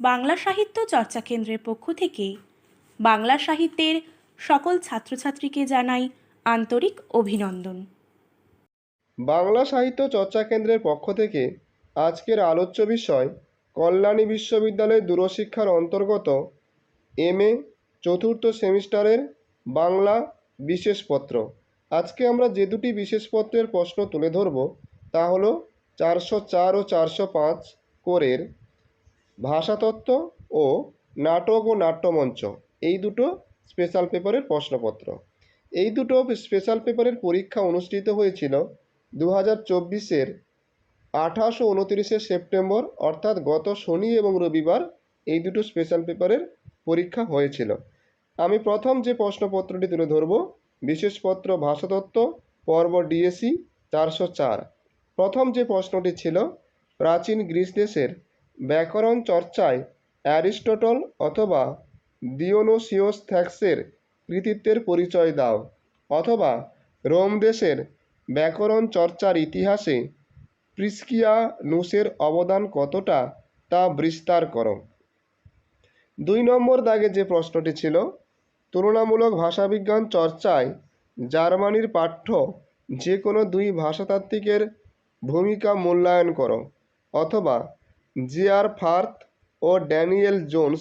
বাংলা সাহিত্য চর্চা কেন্দ্রের পক্ষ থেকে বাংলা সাহিত্যের সকল ছাত্রছাত্রীকে জানাই আন্তরিক অভিনন্দন। বাংলা সাহিত্য চর্চা কেন্দ্রের পক্ষ থেকে আজকের আলোচ্য বিষয় কল্যাণী বিশ্ববিদ্যালয়ের দূরশিক্ষার অন্তর্গত এম এ চতুর্থ সেমিস্টারের বাংলা বিশেষপত্র। আজকে আমরা যে দুটি বিশেষপত্রের প্রশ্ন তুলে ধরব তা হলো চারশো চার ও চারশো পাঁচ কোরের ভাষাতত্ত্ব ও নাটক ও নাট্যমঞ্চ, এই দুটো স্পেশাল পেপারের প্রশ্নপত্র। এই দুটো স্পেশাল পেপারের পরীক্ষা অনুষ্ঠিত হয়েছিল দু হাজার চব্বিশের আঠাশ ও উনতিরিশে সেপ্টেম্বর, অর্থাৎ গত শনি এবং রবিবার এই দুটো স্পেশাল পেপারের পরীক্ষা হয়েছিল। আমি প্রথম যে প্রশ্নপত্রটি তুলে ধরব, বিশেষপত্র ভাষাতত্ত্ব, পর্ব ডিএসি চারশো চার। প্রথম যে প্রশ্নটি ছিল, প্রাচীন গ্রিস দেশের ব্যাকরণ চর্চায় অ্যারিস্টটল অথবা দিওনোসিওস থ্যাক্সের কৃতিত্বের পরিচয় দাও, অথবা রোম দেশের ব্যাকরণ চর্চার ইতিহাসে প্রিস্কিয়ানুসের অবদান কতটা তা বিস্তার করো। দুই নম্বর দাগে যে প্রশ্নটি ছিল, তুলনামূলক ভাষাবিজ্ঞান চর্চায় জার্মানির পাঠ্য যে কোনো দুই ভাষাতাত্ত্বিকের ভূমিকা মূল্যায়ন করো, অথবা জি আর ফার্থ ও ড্যানিয়েল জোন্স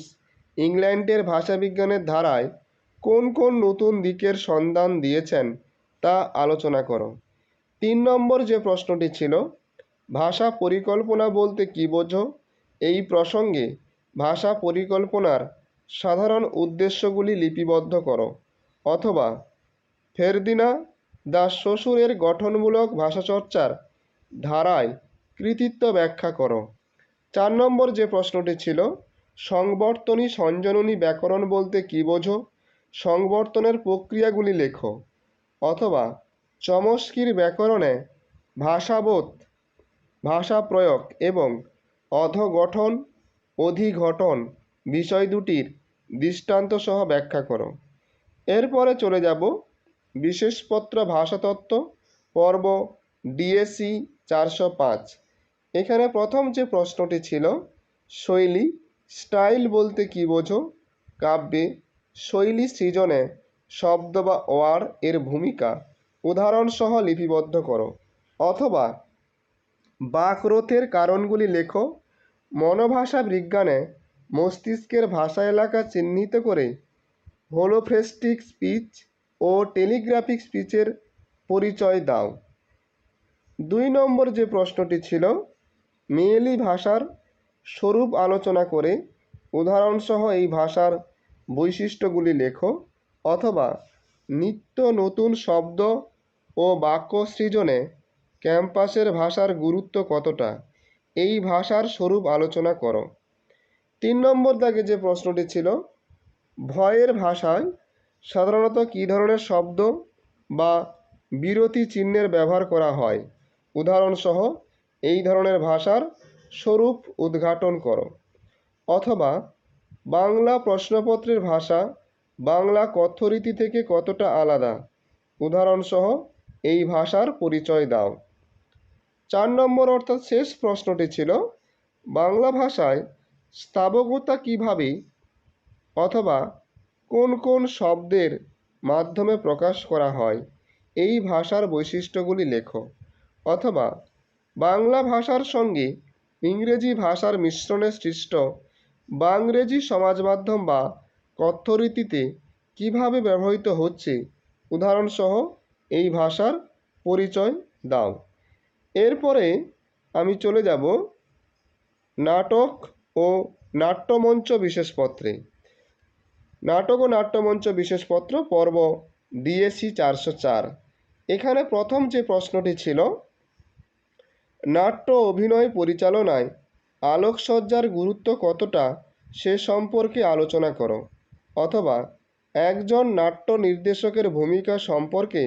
ইংল্যান্ডের ভাষাবিজ্ঞানের ধারায় কোন কোন নতুন দিকের সন্ধান দিয়েছেন তা আলোচনা করো। তিন নম্বর যে প্রশ্নটি ছিল, ভাষা পরিকল্পনা বলতে কী বোঝো? এই প্রসঙ্গে ভাষা পরিকল্পনার সাধারণ উদ্দেশ্যগুলি লিপিবদ্ধ করো। অথবা, ফেরদিনা দাস শ্বশুরের গঠনমূলক ভাষাচর্চার ধারায় কৃতিত্ব ব্যাখ্যা করো। চার নম্বর যে প্রশ্নটি ছিল, সংবর্তনী সঞ্জননী ব্যাকরণ বলতে কী বোঝো? সংবর্তনের প্রক্রিয়াগুলি লেখো। অথবা চমস্কির ব্যাকরণে ভাষাবোধ ভাষা প্রয়োগ এবং অধগঠন, অধিঘটন বিষয় দুটির দৃষ্টান্ত সহ ব্যাখ্যা করো। এরপরে চলে যাব বিশেষপত্র ভাষাতত্ত্ব, পর্ব ডিএসি চারশো পাঁচ। এখানে প্রথম যে প্রশ্নটি ছিল, শৈলী, স্টাইল বলতে কী বোঝো? কাব্যে, শৈলী সৃজনে শব্দ বা ওয়ার এর ভূমিকা, উদাহরণসহ লিপিবদ্ধ করো। অথবা, বাকরোথের কারণগুলি লেখো, মনোভাষা বিজ্ঞানে মস্তিষ্কের ভাষা এলাকা চিহ্নিত করে হোলোফ্রেস্টিক স্পিচ ও টেলিগ্রাফিক স্পিচের পরিচয় দাও। দুই নম্বর যে প্রশ্নটি ছিল মেয়েলি ভাষার স্বরূপ আলোচনা করে উদাহরণসহ এই ভাষার বৈশিষ্ট্যগুলি লেখো অথবা নিত্য নতুন শব্দ ও বাক্য সৃজনে ক্যাম্পাসের ভাষার গুরুত্ব কতটা? এই ভাষার স্বরূপ আলোচনা করো। তিন নম্বর দাগে যে প্রশ্নটি ছিল, ভয়ের ভাষায় সাধারণত কী ধরনের শব্দ বা বিরতি চিহ্নের ব্যবহার করা হয়? উদাহরণসহ এই ধরনের ভাষার স্বরূপ উদ্ঘাটন করো। অথবা বাংলা প্রশ্নপত্রের ভাষা বাংলা কথ্যরীতি থেকে কতটা আলাদা? উদাহরণসহ এই ভাষার পরিচয় দাও। চার নম্বর অর্থাৎ শেষ প্রশ্নটি ছিল, বাংলা ভাষায় স্থাবকতা কীভাবে অথবা কোন কোন শব্দের মাধ্যমে প্রকাশ করা হয়, এই ভাষার বৈশিষ্ট্যগুলি লেখো। অথবা বাংলা ভাষার সঙ্গে ইংরেজি ভাষার মিশ্রণে সৃষ্ট বাংরেজি সমাজ মাধ্যম বা কথ্যরীতিতে কীভাবে ব্যবহৃত হচ্ছে, উদাহরণসহ এই ভাষার পরিচয় দাও। এরপরে আমি চলে যাব নাটক ও নাট্যমঞ্চ বিশেষপত্রে। নাটক ও নাট্যমঞ্চ বিশেষপত্র পর্ব ডিএসসি চারশো চার। এখানে প্রথম যে প্রশ্নটি ছিল নাট্য অভিনয় পরিচালনায় আলোকসজ্জার গুরুত্ব কতটা সে সম্পর্কে আলোচনা করো। অথবা একজন নাট্য নির্দেশকের ভূমিকা সম্পর্কে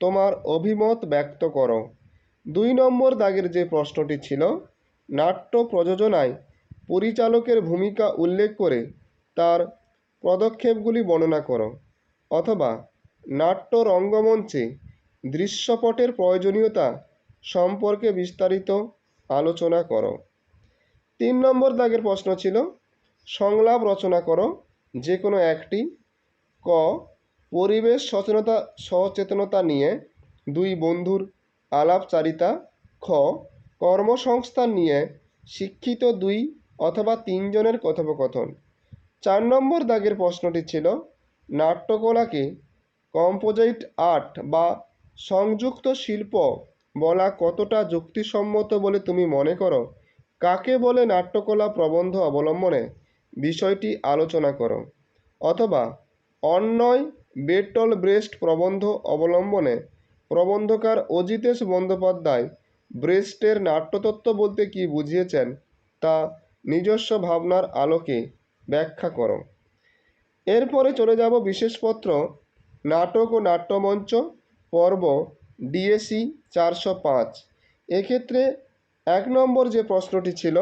তোমার অভিমত ব্যক্ত করো। দুই নম্বর দাগের যে প্রশ্নটি ছিল, নাট্য প্রযোজনায় পরিচালকের ভূমিকা উল্লেখ করে তার পদক্ষেপগুলি বর্ণনা করো। অথবা নাট্য রঙ্গমঞ্চে দৃশ্যপটের প্রয়োজনীয়তা সম্পর্কে বিস্তারিত আলোচনা করো। তিন নম্বর দাগের প্রশ্ন ছিল, সংলাপ রচনা করো যে কোনো একটি। ক, পরিবেশ সচেতনতা সচেতনতা নিয়ে দুই বন্ধুর আলাপচারিতা। খ, কর্মসংস্থান নিয়ে শিক্ষিত দুই অথবা তিনজনের কথোপকথন। চার নম্বর দাগের প্রশ্নটি ছিল, নাট্যকলাকে কম্পোজিট আর্ট বা সংযুক্ত শিল্প বলা কতটা যুক্তিসম্মত বলে তুমি মনে করো? কাকে বলে নাট্যকলা প্রবন্ধ অবলম্বনে? বিষয়টি আলোচনা করো। অথবা অন্যয় বেটল ব্রেস্ট প্রবন্ধ অবলম্বনে প্রবন্ধকার অজিতেশ বন্দ্যোপাধ্যায় ব্রেস্টের নাট্যতত্ত্ব বলতে কী বুঝিয়েছেন তা নিজস্ব ভাবনার আলোকে ব্যাখ্যা করো। এরপরে চলে যাব বিশেষপত্র নাটক ও নাট্যমঞ্চ পর্ব ডিএসি চারশো পাঁচ। এক্ষেত্রে এক নম্বর যে প্রশ্নটি ছিল,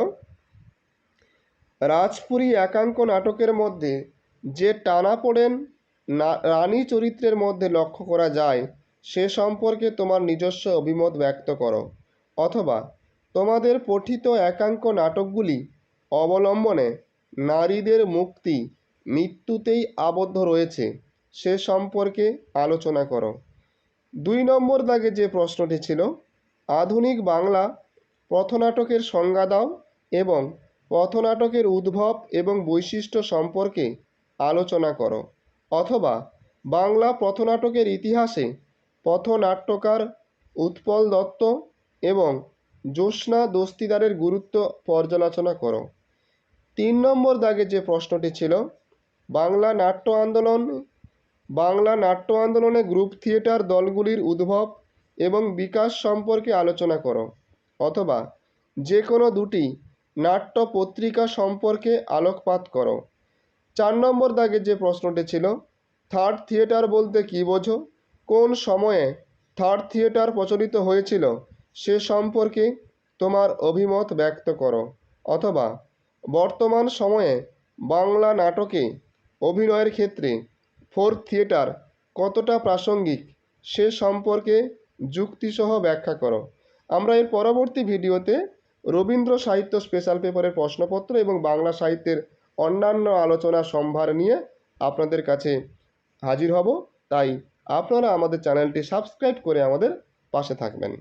রাজপুরী একাঙ্ক নাটকের মধ্যে যে টানাপোড়েন না, রানী চরিত্রের মধ্যে লক্ষ্য করা যায়, সে সম্পর্কে তোমার নিজস্ব অভিমত ব্যক্ত করো। অথবা তোমাদের পঠিত একাঙ্ক নাটকগুলি অবলম্বনে নারীদের মুক্তি, মৃত্যুতেই আবদ্ধ রয়েছে, সে সম্পর্কে আলোচনা করো। দুই নম্বর দাগে যে প্রশ্নটি ছিল, আধুনিক বাংলা পথনাটকের সংজ্ঞা দাও এবং পথনাটকের উদ্ভব এবং বৈশিষ্ট্য সম্পর্কে আলোচনা করো। অথবা বাংলা পথনাটকের ইতিহাসে পথনাট্যকার উৎপল দত্ত এবং জ্যোৎস্না দস্তিদারের গুরুত্ব পর্যালোচনা করো। তিন নম্বর দাগে যে প্রশ্নটি ছিল, বাংলা নাট্য আন্দোলন বাংলা নাট্য আন্দোলনে গ্রুপ থিয়েটার দলগুলির উদ্ভব এবং বিকাশ সম্পর্কে আলোচনা করো, অথবা যে কোনো দুটি নাট্য পত্রিকা সম্পর্কে আলোকপাত করো। চার নম্বর দাগে যে প্রশ্নটি ছিল, থার্ড থিয়েটার বলতে কী বোঝো? কোন সময়ে থার্ড থিয়েটার প্রচলিত হয়েছিল? সে সম্পর্কে তোমার অভিমত ব্যক্ত করো, অথবা বর্তমান সময়ে বাংলা নাটকে অভিনয়ের ক্ষেত্রে ফোর্থ থিয়েটার কতটা প্রাসঙ্গিক সে সম্পর্কে যুক্তিসহ ব্যাখ্যা করো। আমরা এর পরবর্তী ভিডিওতে রবীন্দ্র সাহিত্য স্পেশাল পেপারের প্রশ্নপত্র এবং বাংলা সাহিত্যের অন্যান্য আলোচনা সম্ভার নিয়ে আপনাদের কাছে হাজির হব। তাই আপনারা আমাদের চ্যানেলটি সাবস্ক্রাইব করে আমাদের পাশে থাকবেন।